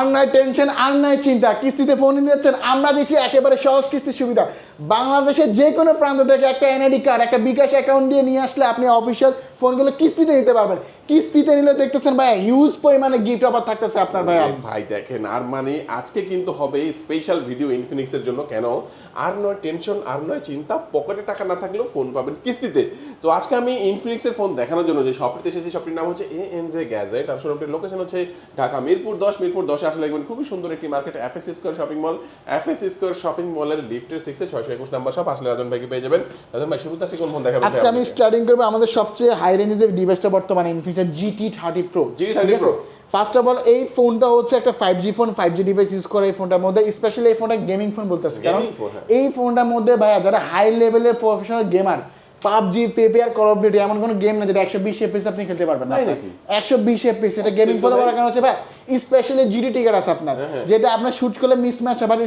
আর নাই টেনশন, আর নাই চিন্তা। কিস্তিতে ফোন নিতে যাচ্ছেন, আমরা দিচ্ছি একেবারে সহজ কিস্তির সুবিধা। বাংলাদেশের যে কোনো প্রান্ত থেকে একটা এনআইডি কার্ড একটা বিকাশ অ্যাকাউন্ট দিয়ে নিয়ে আসলে আপনি অফিসিয়াল ফোনগুলো কিস্তিতে নিতে পারবেন। কিস্তিতে নিলে দেখতেছেন ভাই হিউজ পরিমাণে গিফট অফার থাকতেছে আপনার ভাই ভাই, দেখেন আর মানে আজকে কিন্তু হবে স্পেশাল ভিডিও ইনফিনিক্সের জন্য কেন? আর নয় টেনশন আর নয়, চিন্তা পকেটে টাকা না থাকলেও ফোন পাবেন কিস্তিতে। তো আজকে আমি ইনফিনিক্সের ফোন দেখানোর জন্য যে শপটিতে এসেছি শপটির নাম হচ্ছে এ এন জে গ্যাজেট আর শোরুমটির লোকেশন হচ্ছে ঢাকা মিরপুর দশ, মিরপুর দশে আসলে দেখবেন খুবই সুন্দর একটি market F S square shopping mall F S square shopping মলের লিফটের সিক্সে ছয়শো একুশ নাম্বার সব আসলে রাজন ভাইকে পেয়ে যাবেন। রাজন ভাই শুরুতে কোন ফোন দেখাবেন? আজকে আমি স্টার্টিং করব আমাদের সবচেয়ে হাই রেঞ্জের যে ডিভাইসটা বর্তমানে GT thirty pro GT thirty pro first of all এই ফোনটা হচ্ছে একটা five G phone five G device use করে এই ফোনটার মধ্যে স্পেশালি এই ফোনটা গেমিং ফোন বলতেছে কারণ হ্যাঁ। এই ফোনটার মধ্যে ভাইয়া যারা হাই লেভেলের professional gamer PUBG call of duty এমন কোনো গেম না যেটা একশো বিশ আপনি খেলতে পারবেন না একশো বিশ এটা গেমিং। বলার কারণ হচ্ছে। ভাই স্পেশালি জিডি টিকার আছে আপনার হ্যাঁ, যেটা আপনার শুট করলে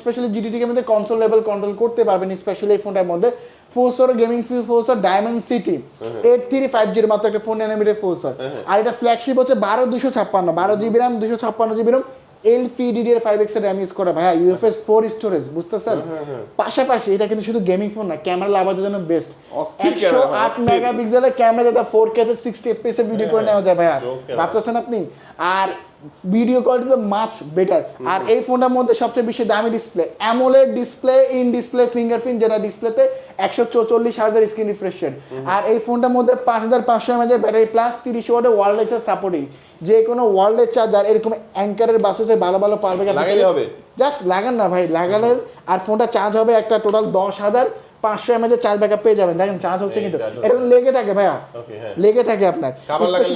স্পেশালি জিডি টিকার মধ্যে কনসোল লেভেল কন্ট্রোল করতে পারবেন স্পেশালি এই ফোনটার মধ্যে। ফোরসর গেমিং ফোরসর ডায়মন্ড সিটি হ্যাঁ, এইট থ্রি ফাইভ জিরো মাত্র একটা ফোন এনএমিটের ফোরসর আর এটা ফ্ল্যাগশিপ হচ্ছে বারো দুশো ছাপ্পান্ন বারো জিবি র্যাম দুশো ছাপ্পান্ন জিবি র্যাম এর ফাইভ এক্সের র্যাম ইউজ করে ভাইয়া ইউএফএস ফোর স্টোরেজ বুঝতেছেন? হ্যাঁ, পাশাপাশি এটা কিন্তু শুধু গেমিং ফোন না ক্যামেরা লাভার জন্য বেস্ট একশো আট অস্থির। মেগাপিক্সেলের ক্যামেরা যেটা ফোর কে সিক্সটি এফপিএস এর ভিডিও করে নেওয়া যায় ভাইয়া। ভাবতেছেন আপনি? আর ভিডিও কোয়ালিটি তো মাচ বেটার আর এই ফোনটার মধ্যে সবচেয়ে বেশি দামি display AMOLED display in display fingerprint যেটা ডিসপ্লেতে একশো চৌচল্লিশ হাজার স্ক্রিন রিফ্রেশ রেট আর এই ফোনটার মধ্যে পাঁচ হাজার পাঁচশো এমএজের ব্যাটারি প্লাস তিরিশ ওয়াটের ওয়ারলেস সাপোর্টিং যে কোনো ওয়ারলেস চার্জার এরকম অ্যাঙ্কারের বাসে ভালো ভালো হবে? জাস্ট লাগান না ভাই লাগালে আর ফোনটা চার্জ হবে একটা টোটাল দশ হাজার। পাঁচশো এমএজের চার্জ ব্যাকআপ পেয়ে যাবেন। দেখেন চার্জ হচ্ছে কিন্তু। কিন্তু লেগে থাকে ভাইয়া। হ্যাঁ। লেগে থাকে আপনার।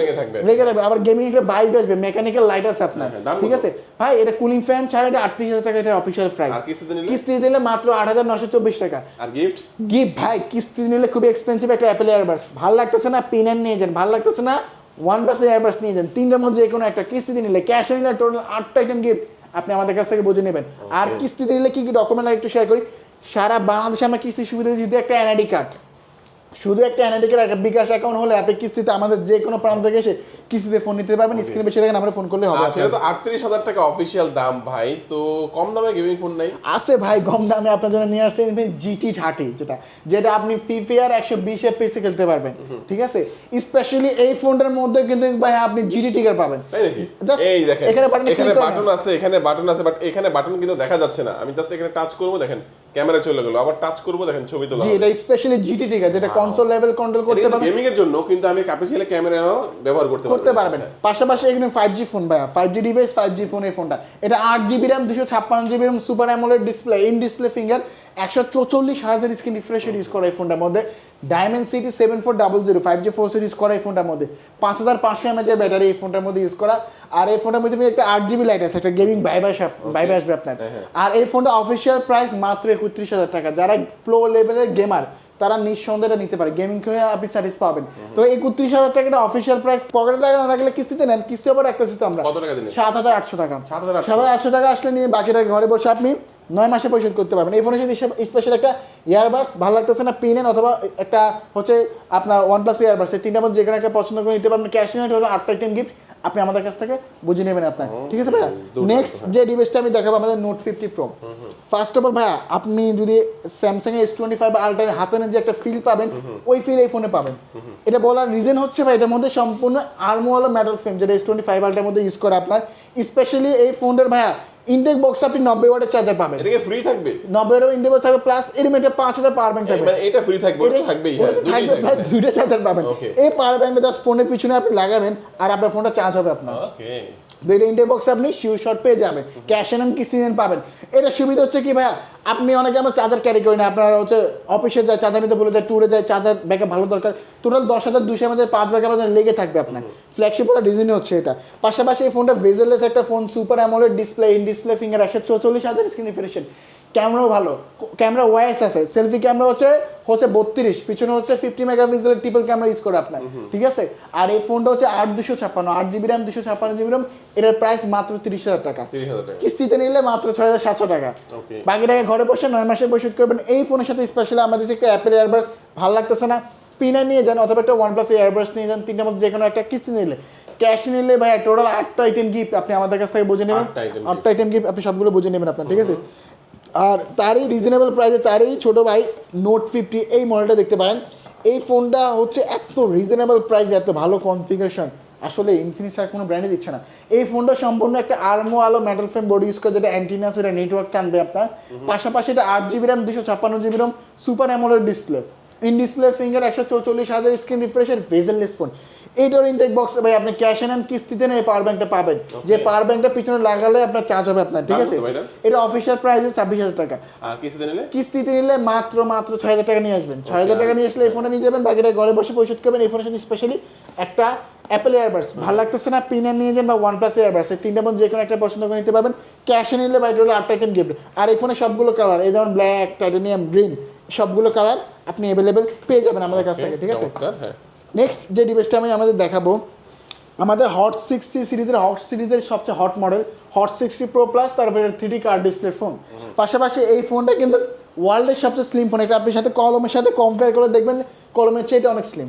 লেগে থাকবে। লেগে থাকবে। আবার গেমিং একটা বাইক আসবে মেকানিক্যাল লাইট আছে আপনার। হ্যাঁ, ঠিক আছে? ভাই এটা কুলিং ফ্যান ছাড়া এটা আটত্রিশ হাজার টাকা এটা অফিসিয়াল প্রাইস? কিস্তি দিলে মাত্র আট হাজার নশো চব্বিশ টাকা। আর গিফট গিফট ভাই কিস্তি নিলে খুবই এক্সপেন্সিভ একটা অ্যাপেল এয়ারবাস ভালো লাগতেছে না? পিনার নিয়ে যান। ভালো লাগতেছে না? ওয়ান প্লাস এয়ারবাস নিয়ে যান। তিনটার মধ্যে যে কোনো একটা কিস্তিতে নিলে ক্যাশ নিলে টোটাল আটটা আইটেম গিফট আপনি আমাদের কাছ থেকে বুঝে নেবেন। আর কিস্তিতে নিলে কি কি ডকুমেন্ট একটু শেয়ার করি। সারা বাংলাদেশে আমরা কিস্তির সুবিধা দিচ্ছি একটা এনআইডি কার্ড শুধু একটা এনআইডি কার্ড একটা বিকাশ অ্যাকাউন্ট হলে আপনি কিস্তিতে আমাদের যে কোনো প্রান্ত থেকে এসে কিস্তিতে ফোন নিতে পারবেন স্ক্রিনে বেশি দেখেন আমরা ফোন করলে হবে। আচ্ছা তো আটত্রিশ হাজার টাকা অফিসিয়াল দাম ভাই তো কম দামে গেমিং ফোন নাই? আছে ভাই কম দামে আপনার জন্য নিয়ে আসছে জিটি থার্টি যেটা যেটা আপনি ফিফিআর একশো বিশ এফপিএসে খেলতে পারবেন ঠিক আছে? স্পেশালি এই ফোনটার মধ্যে কিন্তু ভাই আপনি জিটি টিকার পাবেন। তাই নাকি? এই দেখেন এখানে বাটন আছে এখানে বাটন আছে বাট এখানে বাটন কিন্তু দেখা যাচ্ছে না। আমি জাস্ট এখানে টাচ করব দেখেন। ক্যামেরা চলে গেল আবার টাচ করব দেখেন ছবি তোলা জি এটা স্পেশালি জিটি ঠিক আছে এটা কনসোল লেভেল কন্ট্রোল করতে পারবেন। গেমিং এর জন্য কিন্তু আমি ক্যাপাসিটি ক্যামেরা ব্যবহার করতে পারব। করতে পারবেন। পাশাপাশি এখানে ফাইভ জি ফোন ভাইয়া five G device five G phone এই ফোনটা এটা আট জিবি র্যাম দুশো ছাপ্পান্ন GB RAM super AMOLED display in display finger একশো চৌচল্লিশ হাজার স্ক্রিন রিফ্রেশ ইউজ করা এই ফোনটার মধ্যে। Diamond city seven four double zero five G four series করা এই ফোনটার মধ্যে। পাঁচ হাজার পাঁচশো এমএচের ব্যাটারি এই ফোনটার মধ্যে ইউজ করা। আর এই ফোনটার মধ্যে একটা আট জিবি লাইট আছে একটা গেমিং বাইবে বাইবে আসবে আপনার। আর এই ফোনটা অফিসিয়াল প্রাইস মাত্র একত্রিশ হাজার টাকা। যারা প্রো লেভেলের গেমার তারা নিঃসন্দেহে নিতে পারে। গেমিং হয়ে আপনি সার্ভিস পাবেন। তো একত্রিশ হাজার টাকাটা অফিসিয়াল প্রাইস পকেটে টাকা না থাকলে কিস্তিতে নেন। কিস্তি আবার রাখতেছি তো আমরা? সাত হাজার আটশো টাকা। সাত হাজার আটশো টাকা আসলে নিয়ে বাকিটা ঘরে বসে আপনি নয় মাসে পরিশোধ করতে পারবেন। এই ফোনের সাথে স্পেশাল একটা ইয়ারবাডস ভালো লাগতেছে না পিনেন অথবা একটা হচ্ছে আপনার ওয়ান প্লাস ইয়ারবাডস এই তিনটার মধ্যে যে একটা পছন্দ করে নিতে পারবেন। ক্যাশ নিয়ে হলো আটটা আইটেম গিফট আপনি আমাদের কাছ থেকে বুঝে নেবেন আপনার। ঠিক আছে ভাইয়া? নেক্সট যে ডিভাইসটা আমি দেখাবো আমাদের Note fifty pro first of all ভাইয়া আপনি যদি Samsung S twenty five ultra হাতে যে একটা ফিল পাবেন ওই ফিল এই ফোনে পাবেন। এটা বলার রিজন হচ্ছে ভাই এটার মধ্যে সম্পূর্ণ আর্মওয়ালা মেটাল ফ্রেম যেটা এস টোয়েন্টি ফাইভ আলটার মধ্যে ইউজ করে আপনার। স্পেশালি এই ফোনটার ভাইয়া ইনটেক বক্স আপনি নব্বই ওয়াটের চার্জার পাবেন। এটা ফ্রি থাকবে? নব্বই ওয়াটের ইনটেক বক্স থাকবে প্লাস এর মেটে পাঁচ হাজার পাওয়ার ব্যাংক থাকবে। মানে এটা ফ্রি থাকবে এটা থাকবেই হ্যাঁ থাকবে প্লাস দুইটা চার্জার পাবেন। এই পাওয়ার ব্যাংকটা জাস্ট ফোনের পিছনে আপনি লাগাবেন আর আপনার ফোনটা চার্জ হবে আপনার। ওকে দুইটা ইন্টার বক্সে আপনি শিওর শট পেয়ে যাবেন। ক্যাশ এন্ড কিস্তি নেন পাবেন। এটা সুবিধা হচ্ছে কি ভাইয়া? আপনি অনেকে আমরা চার্জার ক্যারি করি না। আপনারা হচ্ছে অফিসে যায় চার্জার নিতে বলে যায় ট্যুরে যায় চার্জার ব্যাকআপ ভালো দরকার। টোটাল দশ হাজার দুশো আমাদের পাঁচ ব্যাকআপ লেগে থাকবে আপনার। ফ্ল্যাগশিপ ওরা ডিজাইন হচ্ছে এটা। পাশাপাশি এই ফোনটা ভেজেলেস একটা phone super AMOLED display in display finger একশো চৌচল্লিশ হাজার স্ক্রিন রিফ্রেশন ক্যামেরাও ভালো। ক্যামেরা ওয়াইস আছে। সেলফি ক্যামেরা হচ্ছে হচ্ছে বত্রিশ পিছনে হচ্ছে ফিফটি মেগাপিক্সেলের ট্রিপল ক্যামেরা ইউজ করে আপনার। ঠিক আছে? আর এই ফোনটা হচ্ছে আট দুশো ছাপ্পান্ন আট জিবি র্যাম দুশো ছাপ্পান্ন জিবি র্যাম এটার প্রাইস মাত্র তিরিশ হাজার টাকা। কিস্তিতে নিলে মাত্র ছয় হাজার সাতশো টাকা। বাকি টাকা ঘরে বসে নয় মাসে পরিশোধ করবেন। এই ফোনের সাথে স্পেশালি আমাদের যে একটা অ্যাপেল এয়ারবাস ভালো লাগতেছে না। পিনা নিয়ে যান অথবা একটা ওয়ান প্লাস এয়ারবাস নিয়ে যান তিনটার মধ্যে যে কোনো একটা কিস্তি নিলে। ক্যাশ নিলে ভাই টোটাল আটটা আইটেম গিফট আপনি আমাদের কাছ থেকে বুঝে নেবেন। আটটা আইটেম গিফট আপনি সবগুলো বুঝে নেবেন আপনার ঠিক আছে? আর তারই রিজনেবল প্রাইসে তারই ছোটো ভাই নোট ফিফটি এই মডেলটা দেখতে পারেন। এই ফোনটা হচ্ছে এত রিজনেবল প্রাইস এত ভালো কনফিগারেশন আসলে ইনফিনিক্স আর কোনো ব্র্যান্ডে দিচ্ছে না। এই ফোনটা সম্পূর্ণ একটা আর্মো আলো মেটাল ফ্রেম বডি ইউজ করে যেটা অ্যান্টিনা সেটা নেটওয়ার্ক টানবে আপনার। পাশাপাশি এটা আট জিবি র্যাম দুশো ছাপ্পান্ন GB RAM super AMOLED display in display finger একশো চৌচল্লিশ হাজার স্ক্রিন রিফ্রেশের ভেজেললেস ফোন এইটার ইনটেক বক্স ভাই আপনি ক্যাশ এন কিস্তিতে নেই পাওয়ার ব্যাংকটা পাবেন। যে পাওয়ার ব্যাংকটা পিছনে লাগালে আপনার চার্জ হবে আপনার ঠিক আছে? এটা অফিসিয়াল প্রাইস ছাব্বিশ হাজার টাকা। কিস্তিতে নিলে? মাত্র মাত্র ছয় হাজার টাকা নিয়ে আসবেন। ছয় হাজার টাকা নিয়ে আসলে এই ফোনটা নিয়ে যাবেন বাকিটা ঘরে বসে পরিশোধ করবেন। এই ফোনের সাথে স্পেশালি একটা অ্যাপেল এয়ারবাস ভালো লাগতেছে না পিনের নিয়ে যান বা ওয়ান প্লাস এয়ারবাস এই তিনটা মধ্যে যে কোনো একটা পছন্দ করে নিতে পারবেন। ক্যাশে নিলে বাইরে হলে আটটা আইটেম গিফট আর এই ফোনে সবগুলো কালার এই যেমন ব্ল্যাক টাইটানিয়াম গ্রিন সবগুলো কালার আপনি অ্যাভেলেবেল পেয়ে যাবেন আমাদের কাছ থেকে ঠিক আছে? হ্যাঁ। নেক্সট যে ডিভাইসটা আমি আমাদের দেখাবো আমাদের হট সিক্সটি সিরিজের হট সিরিজের সবচেয়ে hot model hot sixty pro plus তারপরে থ্রি কার্ড ডিসপ্লে ফোন পাশাপাশি এই ফোনটা কিন্তু ওয়ার্ল্ডের সবচেয়ে স্লিম ফোন এটা আপনি সাথে কলমের সাথে কম্পেয়ার করে দেখবেন কলমের চেয়ে এটা অনেক স্লিম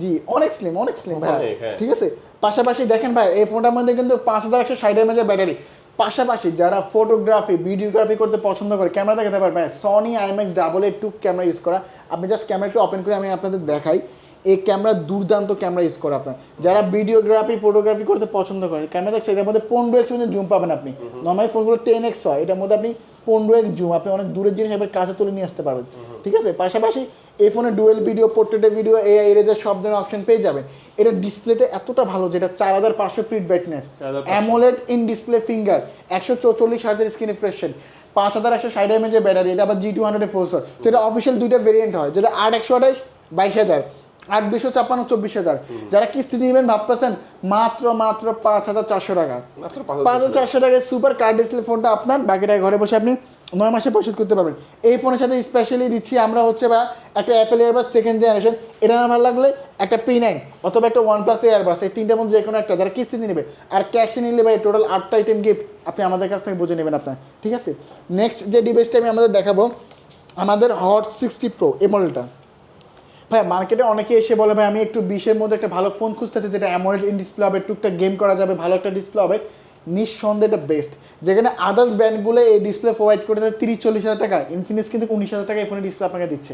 জি অনেক স্লিম অনেক স্লিম ভাই। হ্যাঁ। ঠিক আছে? পাশাপাশি দেখেন ভাই এই ফোনটার মধ্যে কিন্তু পাঁচ হাজার একশো ষাট এমএজের ব্যাটারি পাশাপাশি যারা ফটোগ্রাফি ভিডিওগ্রাফি করতে পছন্দ করে ক্যামেরা দেখাতে পারবেন Sony IMX double A two camera use করা। আপনি জাস্ট ক্যামেরা একটু ওপেন করে আমি আপনাদের দেখাই। এই ক্যামেরা দুর্দান্ত ক্যামেরা ইউজ করে আপনার। যারা ভিডিওগ্রাফি ফটোগ্রাফি করতে পছন্দ করে ক্যামেরা দেখছে এটার মধ্যে পনেরো এক্স পর্যন্ত জুম পাবেন আপনি। নর্মাল ফোনগুলো টেন এক্স হয় এটার মধ্যে আপনি পনেরো এক্স জুম আপনি অনেক দূরের জিনিস এবার কাছে তুলে নিয়ে আসতে পারবেন। ঠিক আছে? পাশাপাশি এই ফোনে ডুয়েল ভিডিও পোর্ট্রেটের ভিডিও এআই এরেজার সব ধরনের অপশন পেয়ে যাবেন। এটা ডিসপ্লেটা এতটা ভালো যেটা চার হাজার পাঁচশো fit brightness 4500 AMOLED in display finger একশো চৌচল্লিশ হাজার স্ক্রিন রিফ্রেশন পাঁচ হাজার একশো ষাট এমএজের ব্যাটারি এটা আবার জি টু হান্ড্রেড ফোরসর তো এটা অফিসিয়াল দুইটা ভেরিয়েন্ট হয় যেটা আট একশো আঠাশ বাইশ হাজার আট দুশো ছাপ্পান্ন চব্বিশ হাজার। যারা কিস্তি নেবেন ভাবতেছেন মাত্র মাত্র পাঁচ হাজার চারশো টাকা। পাঁচ হাজার চারশো টাকায় সুপার কার্ড ডিসপ্লে ফোনটা আপনার বাকিটা ঘরে বসে আপনি নয় মাসে পরিশোধ করতে পারবেন। এই ফোনের সাথে স্পেশালি দিচ্ছি আমরা হচ্ছে বা একটা অ্যাপেল এয়ারবাস সেকেন্ড জেনারেশন এটা না ভালো লাগলে একটা পি নাইন অথবা একটা ওয়ান প্লাস এয়ারবাস এই তিনটার মধ্যে যে কোনো একটা, যারা কিস্তিতে নেবে। আর ক্যাশে নিলে ভাই টোটাল আটটা আইটেম গিফট আপনি আমাদের কাছ থেকে বুঝে নেবেন আপনার। ঠিক আছে? নেক্সট যে ডিভাইসটা আমি আমাদের দেখাবো, আমাদের হট সিক্সটি প্রো এই মডেলটা ভাই মার্কেটে অনেকে এসে বলে, ভাই, আমি একটু বিশের মধ্যে একটা ভালো ফোন খুঁজতেছি, যেটা অ্যামোলেড ইন ডিসপ্লে হবে, টুকটাক গেম করা যাবে, ভালো একটা ডিসপ্লে হবে। নিঃসন্দেহে এটা বেস্ট যেখানে আদার্স ব্র্যান্ডগুলো এই ডিসপ্লে প্রোভাইড করে দেয় তিরিশ চল্লিশ হাজার টাকা ইনফিনিক্স কিন্তু উনিশ হাজার টাকা এই ফোনের ডিসপ্লে আপনাকে দিচ্ছে।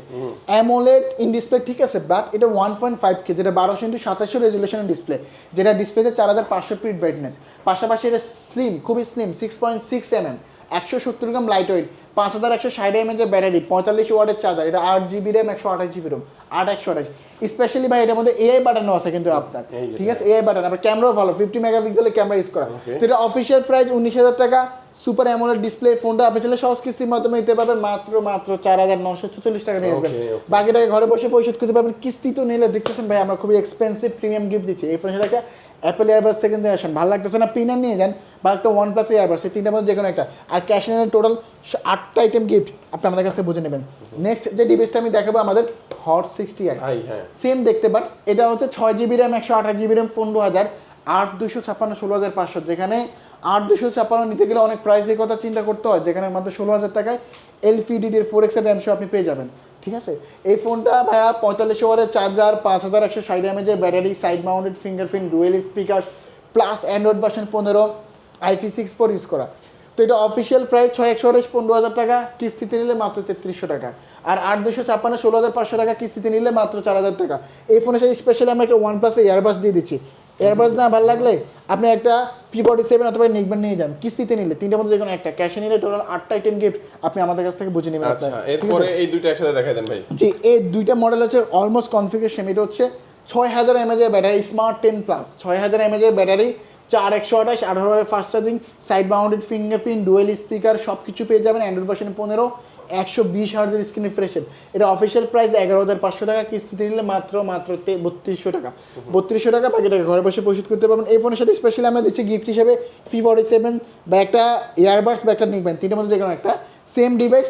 অ্যামোলেড ইন ডিসপ্লে ঠিক আছে বাট এটা ওয়ান পয়েন্ট ফাইভ কে যেটা বারোশো ইন্টু সাতাশশো রেজুলেশনের ডিসপ্লে যেটা ডিসপ্লেতে চার হাজার পাঁচশো পিট ব্রাইটনেস পাশাপাশি এটা স্লিম খুবই slim six point six M M একশো সত্তর গ্রাম লাইট ওয়েট পাঁচ হাজার একশো ষাট এম এর ব্যাটারি পঁয়তাল্লিশ ওয়াটের চার্জার এটা আট জিবি র্যাম একশো আঠাশ জিবি রোম আট একশো আঠাশ। স্পেশালি ভাই এটার মধ্যে এআই বাটনও আছে কিন্তু আপনার। ঠিক আছে? এআই বাটন আবার ক্যামেরাও ভালো ফিফটি মেগাপিক্সেলের ক্যামেরা ইউজ করা. তো এটা অফিসিয়াল প্রাইস উনিশ হাজার টাকা সুপার অ্যামোলেড ডিসপ্লে ফোনটা আপনি চাইলে সহজ কিস্তির মাধ্যমে নিতে পারবেন মাত্র মাত্র চার হাজার নশো চল্লিশ টাকা নিয়ে আসবেন। Okay. বাকিটাকে ঘরে বসে পরিশোধ করতে পারবেন কিস্তি তো নিলে দেখতেছেন ভাই আমরা খুবই এক্সপেন্সিভ প্রিমিয়াম গিফট দিচ্ছি। এই ফোনের সাথে একটা অ্যাপেল এয়ারবাস কিন্তু আসেন। ভালো লাগতেছে না পিনার নিয়ে যান বা একটা ওয়ান প্লাস এয়ারবাস এই তিনটার মধ্যে যে কোনো একটা। আর ক্যাশ এনের টোটাল আটটা আইটেম গিফট আপনি আমাদের কাছ থেকে বুঝে নেবেন। নেক্সট যে ডিভাইসটা আমি দেখাবো আমাদের হট সিক্সটি আই আই হ্যাঁ। সেম দেখতে পান এটা হচ্ছে ছয় জিবি র্যাম একশো আঠাশ জিবি র্যাম পনেরো হাজার আট দুশো ছাপ্পান্ন ষোলো হাজার পাঁচশো যেখানে আট দুশো ছাপ্পান্ন নিতে গেলে অনেক প্রাইসের কথা চিন্তা করতে হয়, যেখানে মাত্র ষোলো হাজার টাকায় এলপিডিডির ফোর এক্সের র্যাম আপনি পেয়ে যাবেন। ঠিক আছে? এই ফোনটা ভাইয়া পঁয়তাল্লিশ ওয়ারের চার্জার পাঁচ হাজার একশো ষাট এমএজের battery side mounted fingerprint dual speaker plus Android version পনেরো আইপি সিক্স ফোর ইউজ করা। তো এটা অফিসিয়াল প্রাইস ছয় একশো আঠাশ পনেরো হাজার টাকা, কিস্তিতে নিলে মাত্র তেত্রিশশো টাকা। আর আট দুশো ছাপ্পান্ন, ষোলো হাজার পাঁচশো টাকা, কিস্তিতে নিলে মাত্র চার হাজার টাকা। এই ফোনের সাথে স্পেশালি আমরা একটা ওয়ান প্লাসে এয়ারবাস দিয়ে দিচ্ছি। এয়ারবাস না ভালো লাগলে আপনি একটা পি ফর্টি সেভেন অথবা নিকবেন নিয়ে যান। কিস্তিতে নিলে তিনটার মধ্যে যে কোনো একটা ক্যাশে নিলে টোটাল আটটা আইটেম গিফট আপনি আমাদের কাছ থেকে বুঝে নেবেন আচ্ছা? এরপরে এই দুইটা একসাথে দেখাই দেন ভাই। যে এই দুইটা মডেল হচ্ছে অলমোস্ট কনফিগারেশন এটা হচ্ছে ছয় হাজার এমএজের ব্যাটারি স্মার্ট টেন প্লাস ছয় হাজার এমএজের ব্যাটারি চার একশো আঠাশ আঠারো fast charging side bounded fingerprint dual speaker সব কিছু পেয়ে যাবেন অ্যান্ড্রয়েড ভার্সন পনেরো। একশো বিশ হার্জের স্ক্রিন রিফ্রেশের এটা অফিসিয়াল প্রাইস এগারো হাজার পাঁচশো টাকা কিস্তিতে নিলে মাত্র মাত্র বত্রিশশো টাকা। বত্রিশশো টাকা বাকি টাকা ঘরে বসে পরিশোধ করতে পারবেন। এই ফোনের সাথে স্পেশালি আমরা দিচ্ছি গিফট হিসেবে ফি ফর্টি সেভেন বা একটা ইয়ারবাডস বা একটা নিকবেন তিনটের মধ্যে যে কোনো একটা। সেম ডিভাইস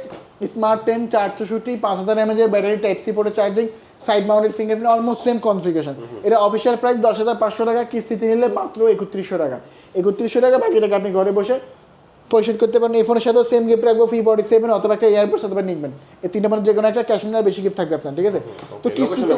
স্মার্ট টেন চার চৌষট্টি পাঁচ হাজার এমএজের battery type C পোর্টে charging side mounted fingerprint almost same configuration এটা অফিসিয়াল প্রাইস দশ হাজার পাঁচশো টাকা কিস্তিতে নিলে মাত্র একত্রিশশো টাকা। একত্রিশশো টাকা বাকি টাকা আপনি ঘরে বসে পরিশোধ করতে পারেন এই ফোনের সাথে সেম গিফট রাখব ফি ফর্টি সেভেন অথবা একটা এয়ারপোর্ট অথবা নিকবেন এই তিনটা মানে যে কোনো একটা ক্যাশ আর বেশি গিফট থাকবে আপনার ঠিক আছে? তো কিস্তিতে।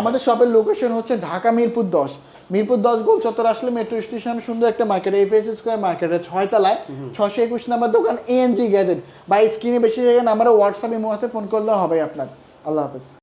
আমাদের শপের লোকেশন হচ্ছে ঢাকা মিরপুর দশ। মিরপুর দশ গোল চত্বর আসলে মেট্রো স্টেশন সুন্দর একটা মার্কেট এফএস স্কোয়ার মার্কেটের ছয়তলায় ছশো একুশ নাম্বার দোকান এএনজি গ্যাজেট বা স্ক্রিনে বেশি জায়গায় নাম্বারে হোয়াটসঅ্যাপ ইমো আছে ফোন করলে হবে আপনার। আল্লাহ হাফেজ।